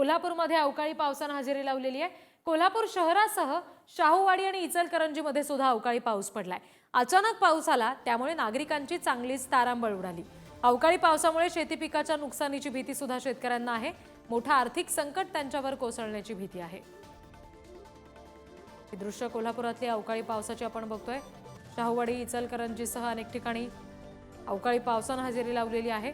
कोल्हापूरमध्ये अवकाळी पावसानं हजेरी लावलेली आहे. कोल्हापूर शहरासह शाहूवाडी आणि इचलकरंजीमध्ये सुद्धा अवकाळी पाऊस पडलाय. अचानक पाऊस आला त्यामुळे नागरिकांची चांगलीच तारांबळ उडाली. अवकाळी पावसामुळे शेती पिकाच्या नुकसानीची भीती सुद्धा शेतकऱ्यांना आहे. मोठा आर्थिक संकट त्यांच्यावर कोसळण्याची भीती आहे. ही दृश्य कोल्हापुरातली अवकाळी पावसाची आपण बघतोय. शाहूवाडी इचलकरंजीसह अनेक ठिकाणी अवकाळी पावसानं हजेरी लावलेली आहे.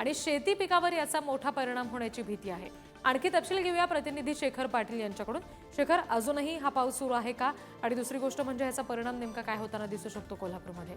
आणि शेती पिकावर याचा मोठा परिणाम होण्याची भीती आहे. आणखी तपशील घेऊया प्रतिनिधी शेखर पाटील यांच्याकडून. शेखर अजूनही हा पाऊस सुरू आहे का? आणि दुसरी गोष्ट म्हणजे याचा परिणाम नेमका काय होताना दिसू शकतो कोल्हापूरमध्ये?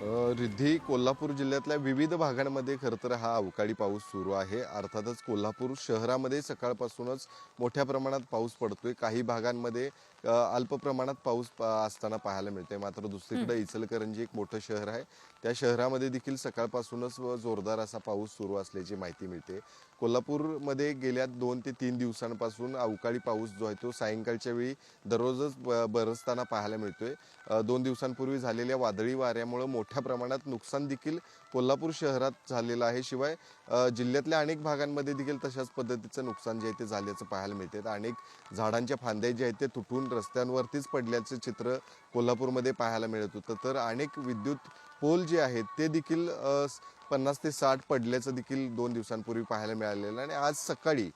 रिद्धी कोल्हापूर जिल्ह्यातल्या विविध भागांमध्ये खरं तर हा अवकाळी पाऊस सुरू आहे. अर्थातच कोल्हापूर शहरामध्ये सकाळपासूनच मोठ्या प्रमाणात पाऊस पडतोय. काही भागांमध्ये अल्प प्रमाणात पाऊस असताना पाहायला मिळतोय. मात्र दुसरीकडे इचलकरंजी एक मोठं शहर आहे. त्या शहरामध्ये देखील सकाळपासूनच जोरदार असा पाऊस सुरू असल्याची माहिती मिळते. कोल्हापूरमध्ये गेल्या दोन ते तीन दिवसांपासून अवकाळी पाऊस जो आहे तो सायंकाळच्या वेळी दररोजच बरसताना पाहायला मिळतोय. दोन दिवसांपूर्वी झालेल्या वादळी वाऱ्यामुळे मोठ्या मोठ्या प्रमाणात नुकसान देखील कोल्हापूर शहरात झालेलं आहे. शिवाय जिल्ह्यातल्या अनेक भागांमध्ये देखील तशाच पद्धतीचं नुकसान जे आहे ते झाल्याचं पाहायला मिळते. अनेक झाडांच्या फांद्या जे आहेत ते तुटून रस्त्यांवरतीच पडल्याचं चित्र कोल्हापूरमध्ये पाहायला मिळत होतं. तर अनेक विद्युत पोल जे आहेत ते देखील पन्नास ते साठ पडल्याचं देखील दोन दिवसांपूर्वी पाहायला मिळालेलं आणि आज सकाळी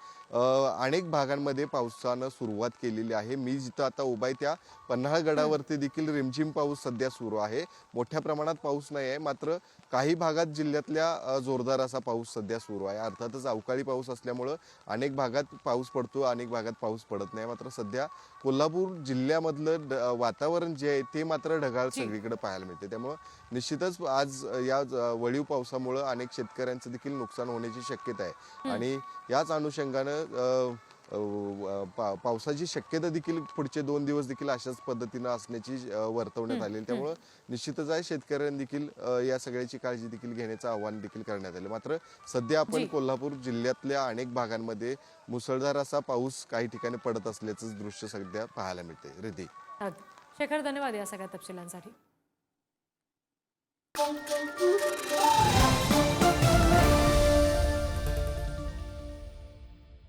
अनेक भागांमध्ये पावसानं सुरुवात केलेली आहे. मी जिथं आता उभा आहे त्या पन्हाळगडावरती देखील रिमझिम पाऊस सध्या सुरू आहे. मोठ्या प्रमाणात पाऊस नाही आहे मात्र काही भागात जिल्ह्यातल्या जोरदार असा पाऊस सध्या सुरू आहे. अर्थातच अवकाळी पाऊस असल्यामुळं अनेक भागात पाऊस पडतो अनेक भागात पाऊस पडत नाही. मात्र सध्या कोल्हापूर जिल्ह्यामधलं वातावरण जे आहे ते मात्र ढगाळ. सगळीकडे पाहायला मिळते. त्यामुळं निश्चितच आज या वळीव पावसामुळं अनेक शेतकऱ्यांचं देखील नुकसान होण्याची शक्यता आहे. आणि याच अनुषंगानं पा- पावसाची शक्यता देखील पुढचे दोन दिवस देखील अशाच पद्धतीनं असण्याची वर्तवण्यात आलेली त्यामुळं निश्चितच आहे शेतकऱ्यांनी देखील या सगळ्याची काळजी देखील घेण्याचं आवाहन देखील करण्यात आलं. मात्र सध्या आपण. कोल्हापूर जिल्ह्यातल्या अनेक भागांमध्ये मुसळधार असा पाऊस काही ठिकाणी पडत असल्याचं दृश्य सध्या पाहायला मिळते रिधी. शेखर धन्यवाद या सगळ्या तपशिलांसाठी. এবং